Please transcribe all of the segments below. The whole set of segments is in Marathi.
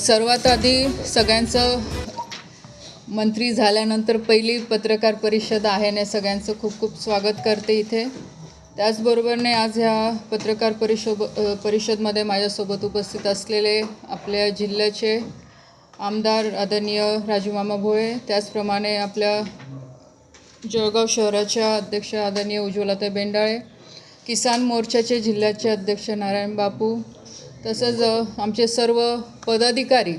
सर्वात आधी सगळ्यांचं मंत्री झाल्यानंतर पहिली पत्रकार परिषद आहे ना सगळ्यांचं खूप खूप स्वागत करते इथे. त्याचबरोबरने आज ह्या पत्रकार परिषद परिषदमध्ये माझ्यासोबत उपस्थित असलेले आपल्या जिल्ह्याचे आमदार आदरणीय राजूमामा भोळे त्याचप्रमाणे आपल्या जळगाव शहराच्या अध्यक्ष आदरणीय उज्ज्वलाताई बेंडाळे किसान मोर्चाचे जिल्ह्याचे अध्यक्ष नारायण बापू तसंच आमचे सर्व पदाधिकारी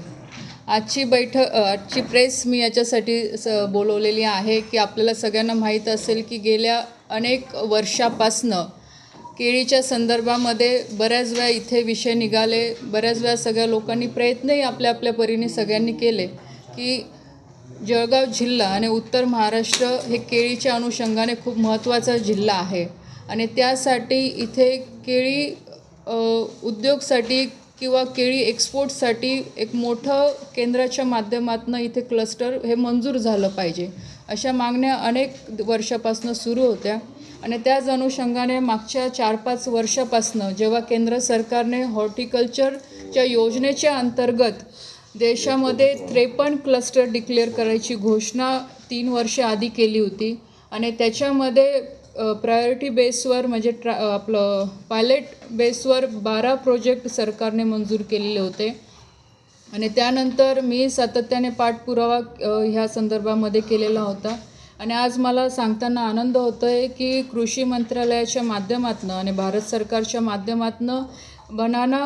आजची बैठक आजची प्रेस मी याच्यासाठी स बोलवलेली आहे की आपल्याला सगळ्यांना माहीत असेल की गेल्या अनेक वर्षापासनं केळीच्या संदर्भामध्ये बऱ्याच वेळा इथे विषय निघाले बऱ्याच वेळा सगळ्या लोकांनी प्रयत्नही आपल्या आपल्या परीने सगळ्यांनी केले की जळगाव जिल्हा आणि उत्तर महाराष्ट्र हे केळीच्या अनुषंगाने खूप महत्त्वाचा जिल्हा आहे. आणि त्यासाठी इथे केळी उद्योगसाठी किंवा केळी एक्सपोर्टसाठी एक मोठं केंद्राच्या माध्यमातून इथे क्लस्टर हे मंजूर झालं पाहिजे. अशा मागण्या अनेक वर्षापासून सुरू होत्या आणि त्याच अनुषंगाने मागच्या चार पाच वर्षापासनं जेव्हा केंद्र सरकारने हॉर्टिकल्चरच्या योजनेच्या अंतर्गत देशामध्ये त्रेपन्न क्लस्टर डिक्लेअर करायची घोषणा तीन वर्ष आधी केली होती आणि त्याच्यामध्ये प्रायोरिटी बेसवर म्हणजे ट्रा आपलं पायलट बेसवर बारा प्रोजेक्ट सरकारने मंजूर केलेले होते. आणि त्यानंतर मी सातत्याने पाठपुरावा ह्या संदर्भामध्ये केलेला होता. आणि आज मला सांगताना आनंद होतो आहे की कृषी मंत्रालयाच्या माध्यमातनं आणि भारत सरकारच्या माध्यमातनं बनाना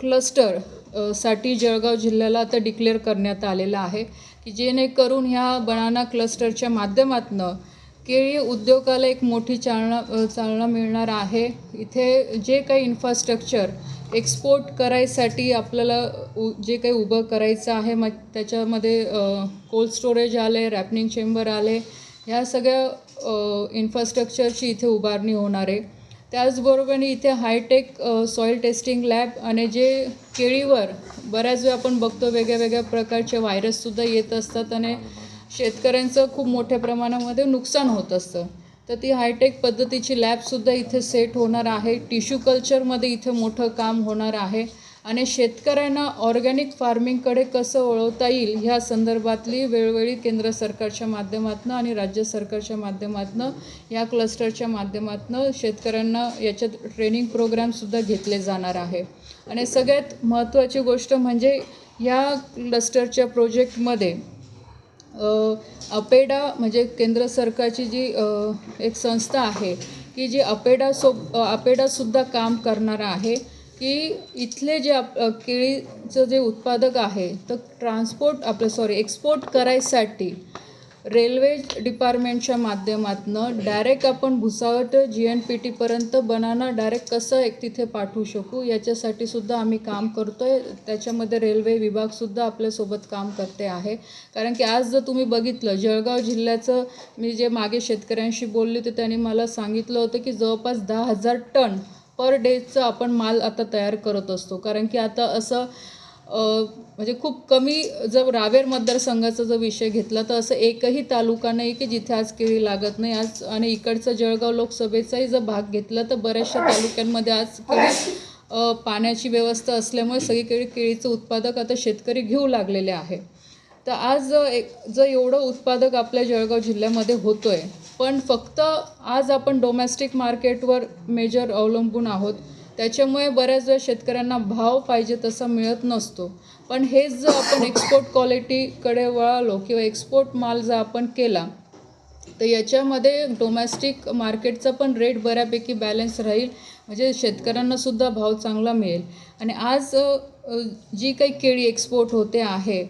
क्लस्टरसाठी जळगाव जिल्ह्याला आता डिक्लेअर करण्यात आलेलं आहे की जेणेकरून ह्या बनाना क्लस्टरच्या माध्यमातनं केळी उद्योगाला एक मोठी चालना चालना मिळणार आहे. इथे जे काही इन्फ्रास्ट्रक्चर एक्सपोर्ट करायसाठी आपल्याला उ जे काही उभं करायचं आहे मग त्याच्यामध्ये कोल्ड स्टोरेज आले रॅपनिंग चेंबर आले ह्या सगळ्या इन्फ्रास्ट्रक्चरची इथे उभारणी होणार आहे. त्याचबरोबर इथे हायटेक सॉईल टेस्टिंग लॅब आणि जे केळीवर बऱ्याच वेळा आपण बघतो वेगळ्या वेगळ्या प्रकारचे व्हायरससुद्धा येत असतात आणि शेतकऱ्यांचं खूप मोठ्या प्रमाणामध्ये नुकसान होत असतं. तर ती हायटेक पद्धतीची लॅबसुद्धा इथे सेट होणार आहे. टिश्यू कल्चरमध्ये इथे मोठं काम होणार आहे. आणि शेतकऱ्यांना ऑर्गॅनिक फार्मिंगकडे कसं वळवता येईल ह्या संदर्भातली वेळोवेळी केंद्र सरकारच्या माध्यमातून आणि राज्य सरकारच्या माध्यमातून या क्लस्टरच्या माध्यमातून शेतकऱ्यांना याच्यात ट्रेनिंग प्रोग्रामसुद्धा घेतले जाणार आहे. आणि सगळ्यात महत्त्वाची गोष्ट म्हणजे ह्या क्लस्टरच्या प्रोजेक्टमध्ये अपेडा म्हणजे केंद्र सरकारची जी एक संस्था आहे की जी अपेडा सो अपेडासुद्धा काम करणार आहे की इथले जे आप केळीचं जे उत्पादक आहे तर ट्रान्सपोर्ट आपलं सॉरी एक्सपोर्ट करायसाठी रेल्वे डिपार्टमेंटच्या माध्यमातनं डायरेक्ट आपण भुसावट जी एन पी टीपर्यंत बनाना डायरेक्ट कसं एक तिथे पाठवू शकू याच्यासाठी सुद्धा आम्ही काम करतो आहे त्याच्यामध्ये रेल्वे विभागसुद्धा आपल्यासोबत काम करते आहे. कारण की आज जर तुम्ही बघितलं जळगाव जिल्ह्याचं मी जे मागे शेतकऱ्यांशी बोलले होते त्यांनी मला सांगितलं होतं की जवळपास दहा हजार टन पर डेचं आपण माल आता तयार करत असतो. कारण की आता असं म्हणजे खूप कमी जर रावेर मतदारसंघाचा जर विषय घेतला तर असं एकही तालुका नाही की जिथे आज केळी लागत नाही. आज आणि इकडचा जळगाव लोकसभेचाही जर भाग घेतला तर बऱ्याचशा तालुक्यांमध्ये आज केळी पाण्याची व्यवस्था असल्यामुळे सगळीकडे केळीचं उत्पादक आता शेतकरी घेऊ लागलेले आहे. तर आज एक जर एवढं उत्पादक आपल्या जळगाव जिल्ह्यामध्ये होतो आहे पण फक्त आज आपण डोमेस्टिक मार्केटवर मेजर अवलंबून आहोत. त्याच्यामुळे बऱ्याच वेळा शेतकऱ्यांना भाव पाहिजे तसा मिळत नसतो. पण हेच जर आपण एक्सपोर्ट क्वालिटीकडे वळालो किंवा एक्सपोर्ट माल जर आपण केला तर याच्यामध्ये डोमेस्टिक मार्केटचा पण रेट बऱ्यापैकी बॅलन्स राहील. म्हणजे शेतकऱ्यांनासुद्धा भाव चांगला मिळेल. आणि आज जी काही केळी एक्सपोर्ट होते आहे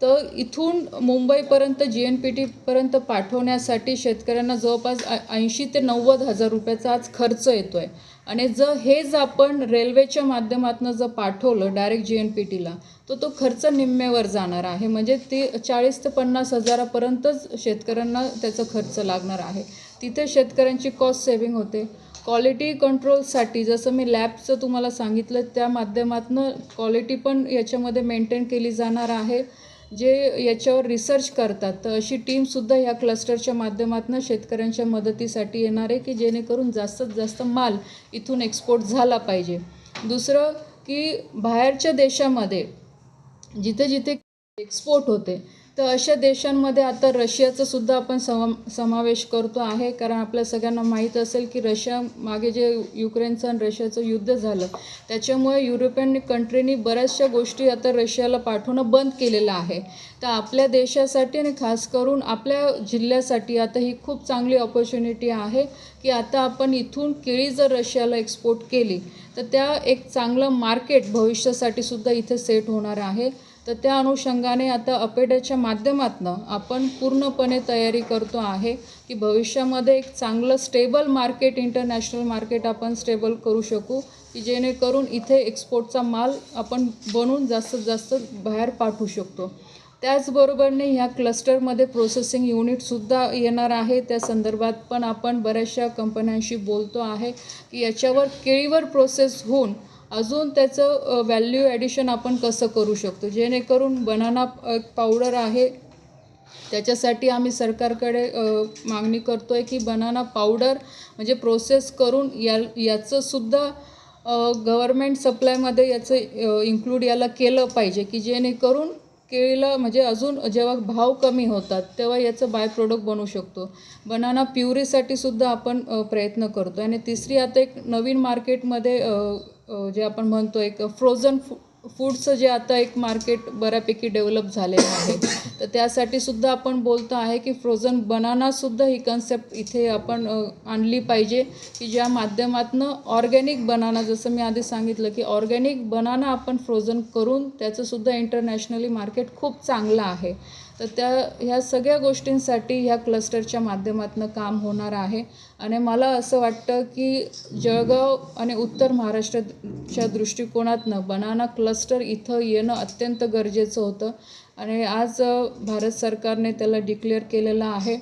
तर इथून मुंबईपर्यंत जी एन पी टीपर्यंत पाठवण्यासाठी शेतकऱ्यांना जवळपास ऐंशी ते नव्वद हजार रुपयाचा आज खर्च येतो आहे आणि जर हेच आपण रेल्वेच्या माध्यमातून जर पाठवलं डायरेक्ट जी एन पी टीला तर तो खर्च निम्मेवर जाणार आहे. म्हणजे ते चाळीस ते पन्नास हजारापर्यंतच शेतकऱ्यांना त्याचा खर्च लागणार आहे. तिथे शेतकऱ्यांची कॉस्ट सेविंग होते. क्वालिटी कंट्रोलसाठी जसं मी लॅबचं तुम्हाला सांगितलं त्या माध्यमातून क्वालिटी पण याच्यामध्ये मेंटेन केली जाणार आहे. जे याच्यावर रिसर्च करतात तर अशी टीमसुद्धा ह्या क्लस्टरच्या माध्यमातून शेतकऱ्यांच्या मदतीसाठी येणार आहे की जेणेकरून जास्तीत जास्त माल इथून एक्सपोर्ट झाला पाहिजे. दुसरं की बाहेरच्या देशामध्ये जिथे जिथे एक्सपोर्ट होते तर अशा देशांमध्ये आता रशियाचा सुद्धा आपण सम समावेश करतो आहे. कारण आपल्या सगळ्यांना माहीत असेल की रशिया मागे जे युक्रेनचं आणि रशियाचं युद्ध झालं त्याच्यामुळे युरोपियन कंट्रीनी बऱ्याचशा गोष्टी आता रशियाला पाठवणं बंद केलेलं आहे. तर आपल्या देशासाठी आणि खास करून आपल्या जिल्ह्यासाठी आता ही खूप चांगली ऑपॉर्च्युनिटी आहे की आता आपण इथून केळी जर रशियाला एक्सपोर्ट केली तर त्या एक चांगलं मार्केट भविष्यासाठी सुद्धा इथे सेट होणार आहे. तर त्या अनुषंगाने आता अपेट्याच्या माध्यमातून आपण पूर्णपणे तयारी करतो आहे की भविष्यामध्ये एक चांगलं स्टेबल मार्केट इंटरनॅशनल मार्केट आपण स्टेबल करू शकू की जेणेकरून इथे एक्सपोर्टचा माल आपण बनवून जास्तीत जास्त बाहेर पाठवू शकतो. त्याचबरोबरने ह्या क्लस्टरमध्ये प्रोसेसिंग युनिटसुद्धा येणार आहे. त्या संदर्भात पण आपण बऱ्याचशा कंपन्यांशी बोलतो आहे की याच्यावर केळीवर प्रोसेस होऊन अजून त्याचं व्हॅल्यू ॲडिशन आपण कसं करू शकतो? जेणेकरून बनाना पावडर आहे. त्याच्यासाठी आम्ही सरकारकडे मागणी करतो आहे की बनाना पावडर म्हणजे प्रोसेस करून या याचंसुद्धा गव्हर्मेंट सप्लायमध्ये याचं इन्क्लूड याला केलं पाहिजे की जेणेकरून केळीला म्हणजे अजून जेव्हा भाव कमी होतात तेव्हा याचं बाय प्रोडक्ट बनू शकतो. बनाना प्युरीसाठी सुद्धा आपण प्रयत्न करतो आणि तिसरी आता एक नवीन मार्केटमध्ये जे आपण म्हणतो एक फ्रोझन फू फूडचं जे आता एक मार्केट बऱ्यापैकी डेव्हलप झालेलं आहे तर त्यासाठी सुद्धा आपण बोलतो आहे की फ्रोझन बनानासुद्धा ही कन्सेप्ट इथे आपण आणली पाहिजे की ज्या माध्यमातून ऑर्गॅनिक बनाना जसं मी आधी सांगितलं की ऑर्गॅनिक बनाना आपण फ्रोझन करून त्याचंसुद्धा इंटरनॅशनली मार्केट खूप चांगलं आहे. तर त्या ह्या सगळ्या गोष्टींसाठी ह्या क्लस्टरच्या माध्यमातून काम होणार आहे. आणि मला असं वाटतं की जळगाव आणि उत्तर महाराष्ट्राच्या दृष्टिकोनातनं बनाना क्लस्टर इथं येणं अत्यंत गरजेचं होतं. आणि आज भारत सरकारने त्याला डिक्लेअर केलेलं आहे.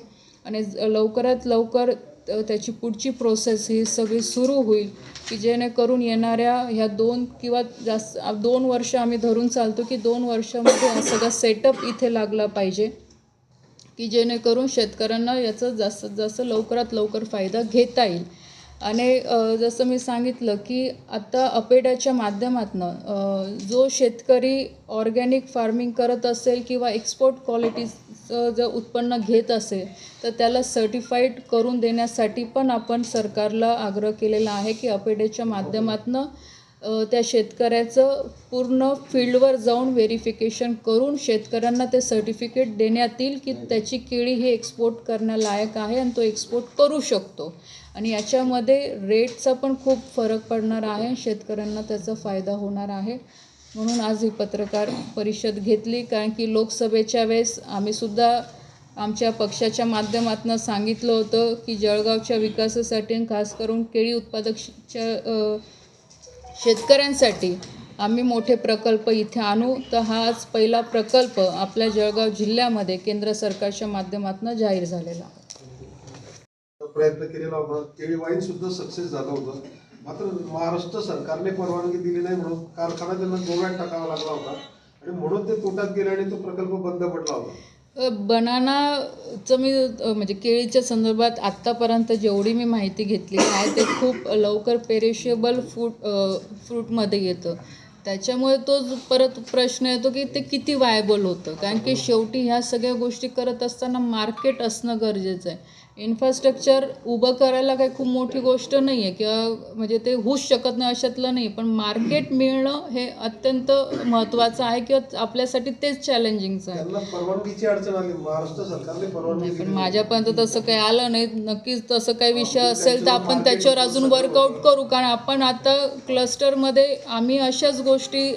आणि लवकरात लवकर त्याची पुढची प्रोसेस ही सगळी सुरू होईल. की जेणेकरून येणाऱ्या ह्या दोन किंवा जास्त दोन वर्ष आम्ही धरून चालतो की दोन वर्षामध्ये हा सगळा सेटअप इथे लागला पाहिजे. की जेणेकरून शेतकऱ्यांना याचा जास्तीत जास्त लवकरात लवकर फायदा घेता येईल. आणि जसं मी सांगितलं की आता अपेडाच्या माध्यमातनं जो शेतकरी ऑर्गॅनिक फार्मिंग करत असेल किंवा एक्सपोर्ट क्वालिटीचं जर उत्पन्न घेत असेल तर त्याला सर्टिफाईड करून देण्यासाठी पण आपण सरकारला आग्रह केलेला आहे की अपेडेच्या माध्यमातनं त्या शेतकऱ्याचं पूर्ण फील्डवर जाऊन व्हेरिफिकेशन करून शेतकऱ्यांना ते सर्टिफिकेट देण्यात येईल की त्याची केळी ही एक्सपोर्ट करण्यालायक आहे आणि तो एक्सपोर्ट करू शकतो. आणि याच्यामध्ये रेटचा पण खूप फरक पडणार आहे शेतकऱ्यांना त्याचा फायदा होणार आहे. म्हणून आज ही पत्रकार परिषद घेतली कारण की लोकसभेच्या वेळेस आम्हीसुद्धा आमच्या पक्षाच्या माध्यमातून सांगितलं होतं की जळगावच्या विकासासाठी आणि खास करून केळी उत्पादकच्या शेतकऱ्यांसाठी आम्ही मोठे प्रकल्प इथे आणू. तर हाच पहिला प्रकल्प आपल्या जळगाव जिल्ह्यामध्ये केंद्र सरकारच्या माध्यमातून जाहीर झालेला. प्रयत्न केलेला होता. केळी वाईन सुद्धा सक्सेस झालं होतं. मात्र महाराष्ट्र सरकारने परवानगी दिली नाही म्हणून कारखाना त्यांना गोव्यात टाकावा लागला होता. आणि म्हणून ते तोट्यात गेले आणि तो प्रकल्प बंद पडला होता. बनानाचं मी म्हणजे केळीच्या संदर्भात आत्तापर्यंत जेवढी मी माहिती घेतली आहे ते खूप लवकर पेरिशेबल फ्रूट फ्रूटमध्ये येतं. त्याच्यामुळे तो परत प्रश्न येतो की ते किती वायबल होतं? कारण की शेवटी ह्या सगळ्या गोष्टी करत असताना मार्केट असणं गरजेचं आहे. इन्फ्रास्ट्रक्चर उभं करायला काही खूप मोठी गोष्ट नाही आहे किंवा म्हणजे ते होऊच शकत नाही अशातलं नाही. पण मार्केट मिळणं हे अत्यंत महत्त्वाचं आहे किंवा आपल्यासाठी तेच चॅलेंजिंगचं आहे. त्यांना परवानगीची अडचण आली. महाराष्ट्र सरकारने परवानगी नाही पण माझ्यापर्यंत तसं काही आलं नाही. नक्कीच तसं काही विषय असेल तर आपण त्याच्यावर अजून वर्कआउट करू. कारण आपण आता क्लस्टरमध्ये आम्ही अशाच गोष्टी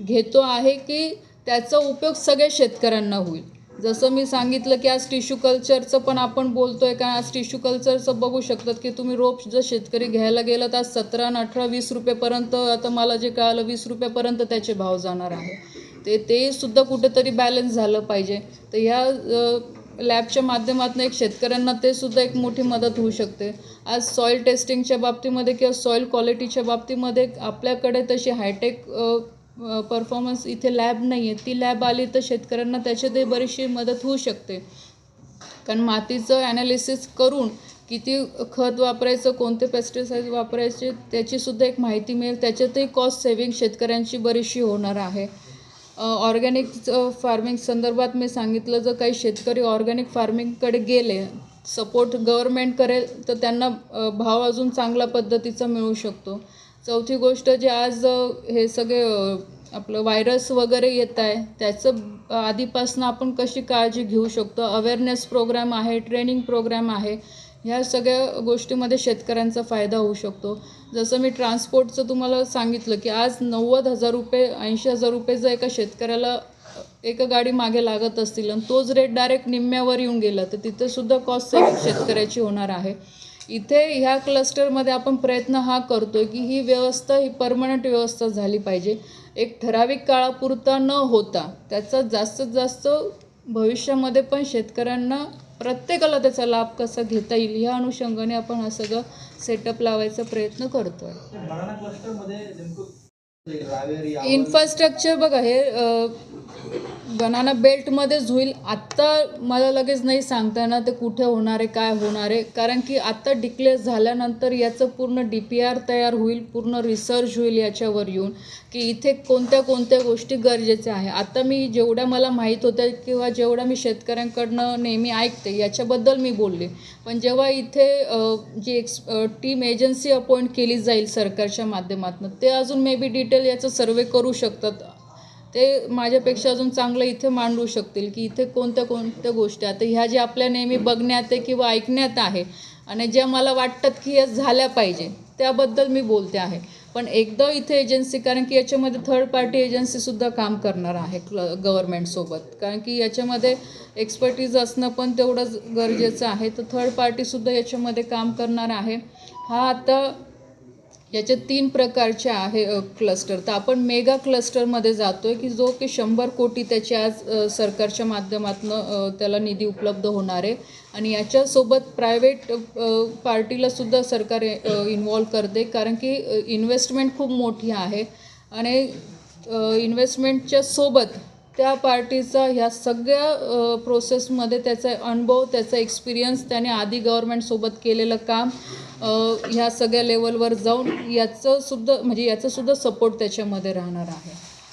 घेतो आहे की त्याचा उपयोग सगळ्या शेतकऱ्यांना होईल. जसं मी सांगितलं की आज टिश्यू कल्चरचं पण आपण बोलतोय का आज टिश्यू कल्चरचं बघू शकतात की तुम्ही रोप जर शेतकरी घ्यायला गेलं तर आज सतरा आणि अठरा वीस रुपयेपर्यंत आता मला जे कळालं वीस रुपयापर्यंत त्याचे भाव जाणार आहे. ते ते सुद्धा कुठेतरी बॅलन्स झालं पाहिजे. तर ह्या लॅबच्या माध्यमातून एक शेतकऱ्यांना ते सुद्धा एक मोठी मदत होऊ शकते. आज सॉईल टेस्टिंगच्या बाबतीमध्ये किंवा सॉईल क्वालिटीच्या बाबतीमध्ये आपल्याकडे तशी हायटेक परफॉर्मन्स इथे लॅब नाही आहे ती लॅब आली तर शेतकऱ्यांना त्याच्यातही बरीचशी मदत होऊ शकते. कारण मातीचं ॲनालिसिस करून किती खत वापरायचं कोणते पेस्टिसाईड वापरायचे त्याचीसुद्धा एक माहिती मिळेल. त्याच्यातही कॉस्ट सेविंग शेतकऱ्यांची बरीचशी होणार आहे. ऑर्गॅनिक फार्मिंग संदर्भात मी सांगितलं जर काही शेतकरी ऑर्गॅनिक फार्मिंगकडे गेले सपोर्ट गव्हर्मेंट करेल तर त्यांना भाव अजून चांगल्या पद्धतीचा मिळू शकतो. चौथी गोष्ट जे आज हे सगळे आपलं व्हायरस वगैरे येत आहे त्याचं आधीपासून आपण कशी काळजी घेऊ शकतो? अवेअरनेस प्रोग्राम आहे ट्रेनिंग प्रोग्राम आहे ह्या सगळ्या गोष्टीमध्ये शेतकऱ्यांचा फायदा होऊ शकतो. जसं मी ट्रान्सपोर्टचं तुम्हाला सांगितलं की आज नव्वद हजार रुपये ऐंशी हजार रुपये जर एका शेतकऱ्याला एका गाडी मागे लागत असतील आणि तोच रेट डायरेक्ट निम्म्यावर येऊन गेला तर तिथेसुद्धा कॉस्ट सेविंग शेतकऱ्याची होणार आहे. इथे ह्या क्लस्टरमध्ये आपण प्रयत्न हा करतोय की ही व्यवस्था ही परमनंट व्यवस्था झाली पाहिजे. एक ठराविक काळापुरता न होता त्याचा जास्तीत जास्त भविष्यामध्ये पण शेतकऱ्यांना प्रत्येकाला त्याचा लाभ कसा घेता येईल ह्या अनुषंगाने आपण हा सगळं सेटअप लावायचा प्रयत्न रावेर या इन्फ्रास्ट्रक्चर बघा हे बनाना बेल्टमध्येच होईल आत्ता मला लगेच नाही सांगता ते कुठे होणार आहे काय होणार आहे. कारण की आत्ता डिक्लेअर झाल्यानंतर याचं पूर्ण डी पी आर तयार होईल पूर्ण रिसर्च होईल याच्यावर येऊन की इथे कोणत्या कोणत्या गोष्टी गरजेच्या आहे. आता मी जेवढ्या मला माहीत होत्या किंवा जेवढ्या मी शेतकऱ्यांकडनं नेहमी ऐकते याच्याबद्दल मी बोलले. पण जेव्हा इथे G X team agency appoint केली जाईल सरकारच्या माध्यमातून ते अजून मे बी डिटेल याचं सर्वे करू शकतात. ते माझ्यापेक्षा अजून चांगलं इथे मांडू शकतील की इथे कोणत्या कोणत्या गोष्टी आता ह्या ज्या आपल्या नेहमी बघण्यात आहे किंवा ऐकण्यात आहे आणि ज्या मला वाटतात की या झाल्या पाहिजे त्याबद्दल मी बोलते आहे. पण एकदा इथे एजन्सी कारण की याच्यामध्ये थर्ड पार्टी एजन्सीसुद्धा काम करणार आहे क्ल गव्हर्मेंटसोबत कारण की याच्यामध्ये एक्सपर्टीज असणं पण तेवढंच गरजेचं आहे. तर थर्ड पार्टीसुद्धा याच्यामध्ये काम करणार आहे. हा आता याचे तीन प्रकारचे आहे क्लस्टर तर आपण मेगा क्लस्टरमध्ये जातो आहे की जो की शंभर कोटी त्याची आज सरकारच्या माध्यमातून त्याला निधी उपलब्ध होणार आहे. आणि याच्यासोबत प्रायव्हेट पार्टीला सुद्धा सरकार इन्वॉल्व करते. कारण की इन्व्हेस्टमेंट खूप मोठी आहे. आणि इन्व्हेस्टमेंटच्या सोबत त्या पार्टीचा ह्या सगळ्या प्रोसेसमध्ये त्याचा अनुभव त्याचा एक्सपिरियन्स त्याने आधी गव्हर्मेंटसोबत केलेलं काम ह्या सगळ्या लेवलवर जाऊन याचं सुद्धा म्हणजे याचासुद्धा सपोर्ट त्याच्यामध्ये राहणार आहे.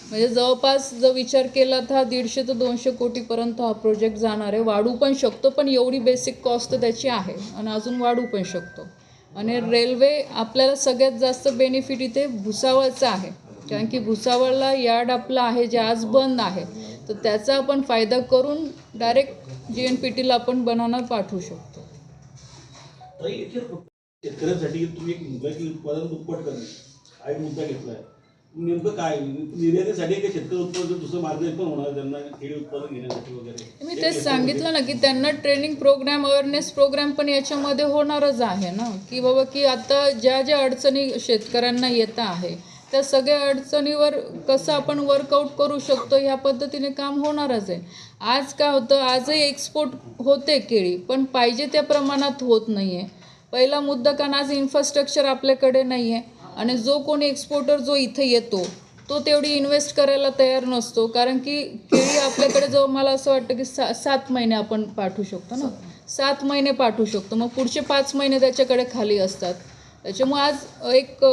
म्हणजे जवळपास जर विचार केला तर हा दीडशे ते दोनशे कोटीपर्यंत हा प्रोजेक्ट जाणार आहे. वाढू पण शकतो पण एवढी बेसिक कॉस्ट त्याची आहे आणि अजून वाढू पण शकतो. आणि रेल्वे आपल्याला सगळ्यात जास्त बेनिफिट इथे भुसावळचं आहे. कारण की भुसावळला यार्ड आपलं आहे जे आज बंद आहे. तर त्याचा आपण फायदा करून डायरेक्ट जी एन पी टीला आपण बनाना पाठवू शकतो. शेतकऱ्यांसाठी तुम्ही एक मुद्दा की उत्पादन दुप्पट करणे हा एक मुद्दा नेमकं काय? निर्यातीसाठी शेतकरी उत्पादन दुसरं मार्ग पण होणार त्यांना खेळी उत्पादन घेण्यासाठी वगैरे. मी तेच सांगितलं ना की त्यांना ट्रेनिंग प्रोग्राम अवेअरनेस प्रोग्राम पण याच्यामध्ये होणारच आहे ना? की बाबा की आता ज्या ज्या अडचणी शेतकऱ्यांना येत आहे त्या सगळ्या अडचणीवर कसं आपण वर्कआउट करू शकतो ह्या पद्धतीने काम होणारच आहे. आज काय होतं आजही एक्सपोर्ट होते केळी पण पाहिजे त्या प्रमाणात होत नाही आहे पहिला मुद्दा कारण आज इन्फ्रास्ट्रक्चर आपल्याकडे नाही आहे आणि जो कोणी एक्सपोर्टर जो इथे येतो तो तेवढी इन्व्हेस्ट करायला तयार नसतो. कारण की केळी आपल्याकडे जो मला असं वाटतं की सा सात महिने आपण पाठवू शकतो ना? सात महिने पाठवू शकतो. मग पुढचे पाच महिने त्याच्याकडे खाली असतात. त्याच्यामुळे आज एक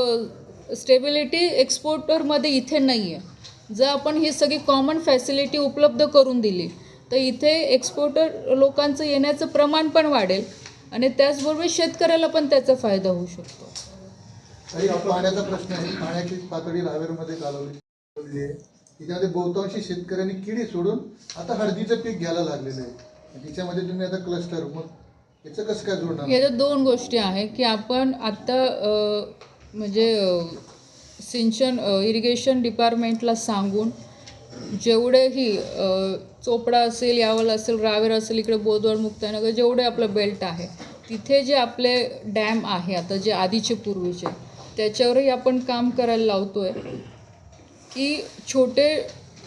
स्टेबिलिटी एक्सपोर्टरमध्ये इथे नाही आहे. जर आपण ही सगळी कॉमन फॅसिलिटी उपलब्ध करून दिली तर इथे एक्सपोर्टर लोकांचं येण्याचं प्रमाण पण वाढेल आणि त्याचबरोबर शेतकऱ्याला पण त्याचा फायदा होऊ शकतो. पाण्याचा प्रश्न आहे. पाण्याची पातळी रावेरमध्ये आहे त्याच्यामध्ये बहुतांशी शेतकऱ्यांनी किडी सोडून आता हळदीचं पीक घ्यायला लागलेलं आहे. तिच्यामध्ये तुम्ही आता क्लस्टर मग याचं कसं काय जोडणार? याच्यात दोन गोष्टी आहे की आपण आत्ता अ, म्हणजे सिंचन इरिगेशन डिपार्टमेंटला सांगून जेवढेही चोपडा असेल यावल असेल रावेर असेल इकडे बोदवड मुक्तानगर जेवढे आपलं बेल्ट आहे तिथे जे आपले डॅम आहे आता जे आधीचे पूर्वीचे त्याच्यावरही आपण काम करायला लावतो आहे की छोटे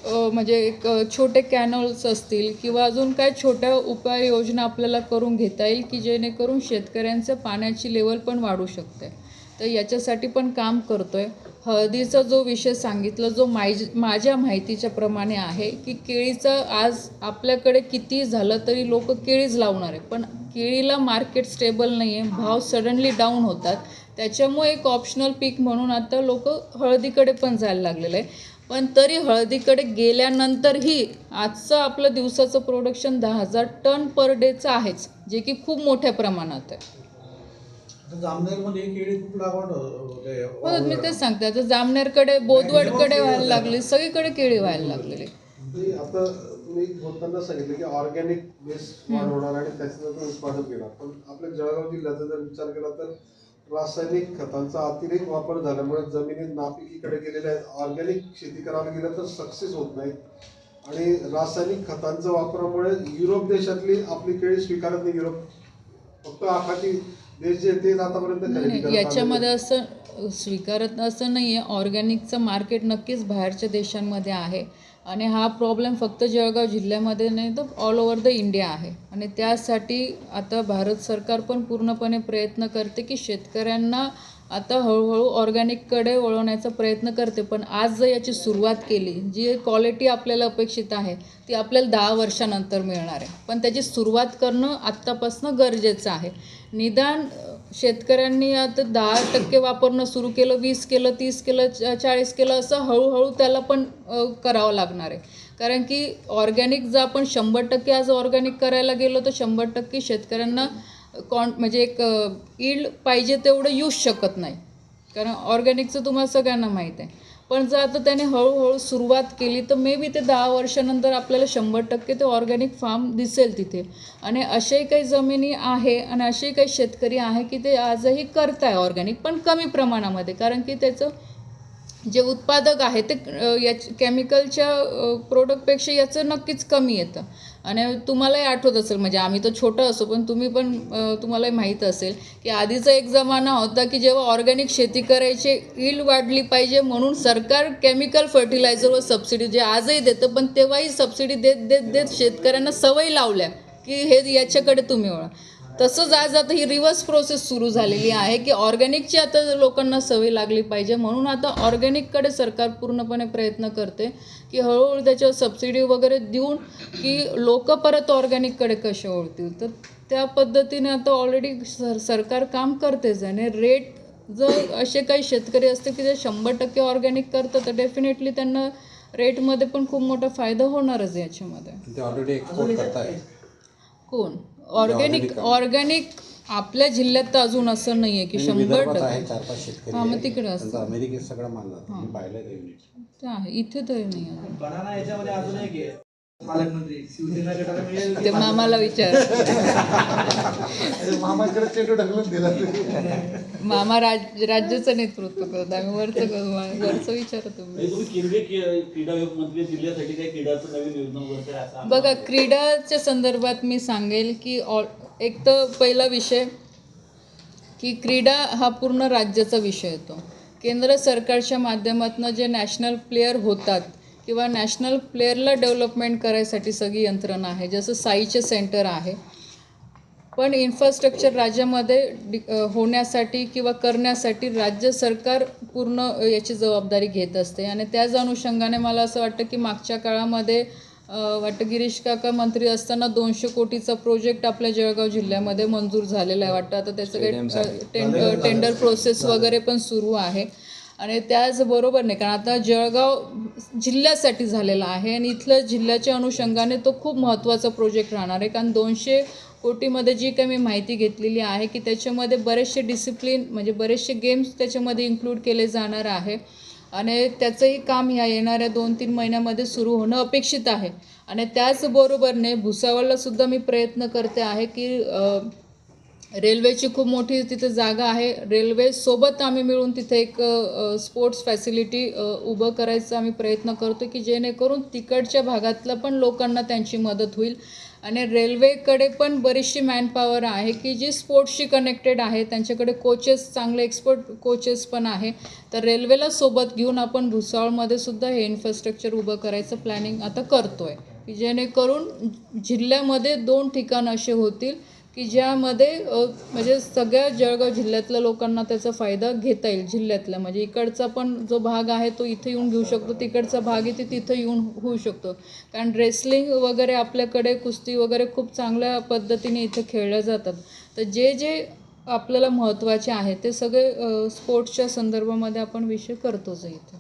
म्हणजे एक छोटे कॅनल्स असतील किंवा अजून काय छोट्या उपाययोजना आपल्याला करून घेता येईल की जेणेकरून शेतकऱ्यांचं पाण्याची लेवल पण वाढू शकते. तर याच्यासाठी पण काम करतो आहे हळदीचा जो विषय सांगितला जो माय माझ्या माहितीच्या प्रमाणे आहे की केळीचं आज आपल्याकडे किती झालं तरी लोक केळीच लावणार आहे पण केळीला मार्केट स्टेबल नाही आहे भाव सडनली डाऊन होतात. त्याच्यामुळे एक ऑप्शनल पीक म्हणून आता लोक हळदीकडे पण जायला लागलेलं आहे पण तरी हळदीकडे गेल्यानंतरही आजचं आपलं दिवसाचं प्रोडक्शन दहा हजार टन पर डेचं आहेच जे की खूप मोठ्या प्रमाणात आहे. आता जामनेरमध्ये केळी खूप लागवड होते हो मी तेच सांगते. आता जामनेरकडे बोदवडकडे व्हायला लागले. सगळीकडे केळी व्हायला लागलेली. ते आता तुम्ही बोलताना सांगितलं की ऑर्गॅनिक बेस वाढवणार आणि त्याचं उत्पादन घेणार. पण आपल्या जळगाव जिल्ह्याचा जर विचार केला तर रासायनिक खतांचा अतिरेक वापर झाल्यामुळे जमिनी नापिकीकडे गेलेल्या आहेत ऑर्गॅनिक शेती करायला गेलं तर सक्सेस होत नाही. आणि रासायनिक खतांच्या वापरामुळे युरोप देशातली आपली केळी स्वीकारत नाही. युरोप फक्त आखाती नाही, याच्यामध्ये. असं स्वीकारत असं नाही आहे. ऑर्गॅनिकचं मार्केट नक्कीच बाहेरच्या देशांमध्ये आहे. आणि हा प्रॉब्लेम फक्त जळगाव जिल्ह्यामध्ये नाही तर ऑल ओव्हर द इंडिया आहे. आणि त्यासाठी आता भारत सरकार पण पूर्णपणे प्रयत्न करते की शेतकऱ्यांना आता हळूहळू ऑर्गॅनिककडे वळवण्याचा प्रयत्न करते. पण आज जर याची सुरुवात केली जी क्वालिटी आपल्याला अपेक्षित आहे ती आपल्याला दहा वर्षानंतर मिळणार आहे. पण त्याची सुरुवात करणं आत्तापासून गरजेचं आहे. निदान शेतकऱ्यांनी आता दहा टक्के वापरणं सुरू केलं वीस केलं तीस केलं चाळीस केलं असं हळूहळू त्याला पण करावं लागणार आहे. कारण की ऑर्गॅनिक जर आपण शंभर टक्के आज ऑर्गॅनिक करायला गेलो तर शंभर टक्के शेतकऱ्यांना कॉन म्हणजे एक ईल्ड पाहिजे तेवढं येऊच शकत नाही. कारण ऑर्गॅनिकचं तुम्हाला सगळ्यांना माहीत आहे. पण जर आता त्याने हळूहळू सुरुवात केली तर मे बी ते दहा वर्षानंतर आपल्याला शंभर टक्के ते ऑर्गॅनिक फार्म दिसेल तिथे. आणि असेही काही जमिनी आहे आणि असेही काही शेतकरी आहे की ते आजही करत आहे ऑर्गॅनिक पण कमी प्रमाणामध्ये. कारण की त्याचं जे उत्पादक आहे ते या याच केमिकलच्या प्रोडक्टपेक्षा याचं नक्कीच कमी येतं. आणि तुम्हालाही आठवत असेल म्हणजे आम्ही तर छोटं असो पण तुम्ही पण तुम्हालाही माहीत असेल की आधीचा एक जमाना होता की जेव्हा ऑर्गॅनिक शेती करायची ईल वाढली पाहिजे म्हणून सरकार केमिकल फर्टिलायझरवर सबसिडी जे आजही देतं पण तेव्हाही सबसिडी देत देत देत शेतकऱ्यांना सवय लावल्या की हे याच्याकडे तुम्ही वळा. तसंच आज आता ही रिव्हर्स प्रोसेस सुरू झालेली आहे की ऑर्गॅनिकची आता लोकांना सवय लागली पाहिजे. म्हणून आता ऑर्गॅनिककडे सरकार पूर्णपणे प्रयत्न करते की हळूहळू त्याच्यावर सबसिडी वगैरे देऊन की लोक परत ऑर्गॅनिककडे कसे ओळतील तर त्या पद्धतीने आता ऑलरेडी सर सरकार काम करतेच आणि रेट जर असे काही शेतकरी असते की जे शंभर टक्के ऑर्गॅनिक करतात तर डेफिनेटली त्यांना रेटमध्ये पण खूप मोठा फायदा होणारच याच्यामध्ये. ऑलरेडी कोण? ऑर्गॅनिक ऑर्गॅनिक आपल्या जिल्ह्यात तर अजून असं नाही आहे की शंभर टक्के चार पाच शेतकरी हा, मग. तिकडे असतं. त्यांचा अमेरिकेत सगळा माल जातो मी पाहिलंय ते युनिट ते आहे इथे तरी नाही आहे. बनाना याच्यामध्ये अजून एक आहे पालकमंत्री शिवसेना गटाला मिळेल ते मामाला विचार. आणि मामाकडे चेंडू ढकलून दिला मामा राज राज्याचं नेतृत्व करतो. आम्ही वरचं करू. वरचं विचारा तुम्ही. म्हणजे तुम्ही केंद्रीय के- क्रीडा मंत्री जिल्ह्यासाठी काही क्रीडाचं नवीन योजना वगैरे काय असं बघा क्रीडाच्या संदर्भात मी सांगेल की ऑल एक तर पहिला विषय की क्रीडा हा पूर्ण राज्याचा विषय येतो. केंद्र सरकारच्या माध्यमातून जे नॅशनल प्लेयर होतात किंवा नॅशनल प्लेअरला डेव्हलपमेंट करायसाठी सगळी यंत्रणा आहे जसं साईचे सेंटर आहे. पण इन्फ्रास्ट्रक्चर राज्यामध्ये डि होण्यासाठी किंवा करण्यासाठी राज्य सरकार पूर्ण याची जबाबदारी घेत असते. आणि त्याच अनुषंगाने मला असं वाटतं की मागच्या काळामध्ये वाटतं गिरीश काका मंत्री असताना दोनशे कोटीचा प्रोजेक्ट आपल्या जळगाव जिल्ह्यामध्ये मंजूर झालेला आहे. वाटतं आता त्याचं काही टेंडर प्रोसेस वगैरे पण सुरू आहे. आणि त्याचबरोबर नाही कारण आता जळगाव जिल्ह्यासाठी झालेला आहे आणि इथलं जिल्ह्याच्या अनुषंगाने तो खूप महत्त्वाचा प्रोजेक्ट राहणार आहे. कारण दोनशे कोटीमध्ये जी काही मी माहिती घेतलेली आहे की त्याच्यामध्ये बरेचसे डिसिप्लिन म्हणजे बरेचसे गेम्स त्याच्यामध्ये इन्क्लूड केले जाणार आहे. आणि त्याचंही काम ह्या येणाऱ्या दोन तीन महिन्यामध्ये सुरू होणं अपेक्षित आहे. आणि त्याचबरोबरने भुसावळला सुद्धा मी प्रयत्न करते आहे की रेल्वेची खूप मोठी तिथे जागा आहे. रेल्वेसोबत आम्ही मिळून तिथे एक स्पोर्ट्स फॅसिलिटी उभं करायचा आम्ही प्रयत्न करतो की जेणेकरून तिकडच्या भागातलं पण लोकांना त्यांची मदत होईल. आणि रेल्वेकडे पण बरीचशी मॅनपॉवर आहे की जी स्पोर्ट्सशी कनेक्टेड आहे. त्यांच्याकडे कोचेस चांगले एक्सपर्ट कोचेस पण आहे. तर रेल्वेला सोबत घेऊन आपण भुसावळमध्ये सुद्धा हे इन्फ्रास्ट्रक्चर उभं करायचं प्लॅनिंग आता करतो आहे की जेणेकरून जिल्ह्यामध्ये दोन ठिकाणं असे होतील. की ज्यामध्ये म्हणजे सगळ्या जळगाव जिल्ह्यातल्या लोकांना त्याचा फायदा घेता येईल जिल्ह्यातल्या म्हणजे इकडचा पण जो भाग आहे तो इथे येऊन घेऊ शकतो तिकडचा भाग आहे ते तिथं येऊन होऊ शकतो. कारण रेसलिंग वगैरे आपल्याकडे कुस्ती वगैरे खूप चांगल्या पद्धतीने इथे खेळल्या जातात. तर जे जे आपल्याला महत्त्वाचे आहे ते सगळे स्पोर्ट्सच्या संदर्भामध्ये आपण विषय करतोच इथे.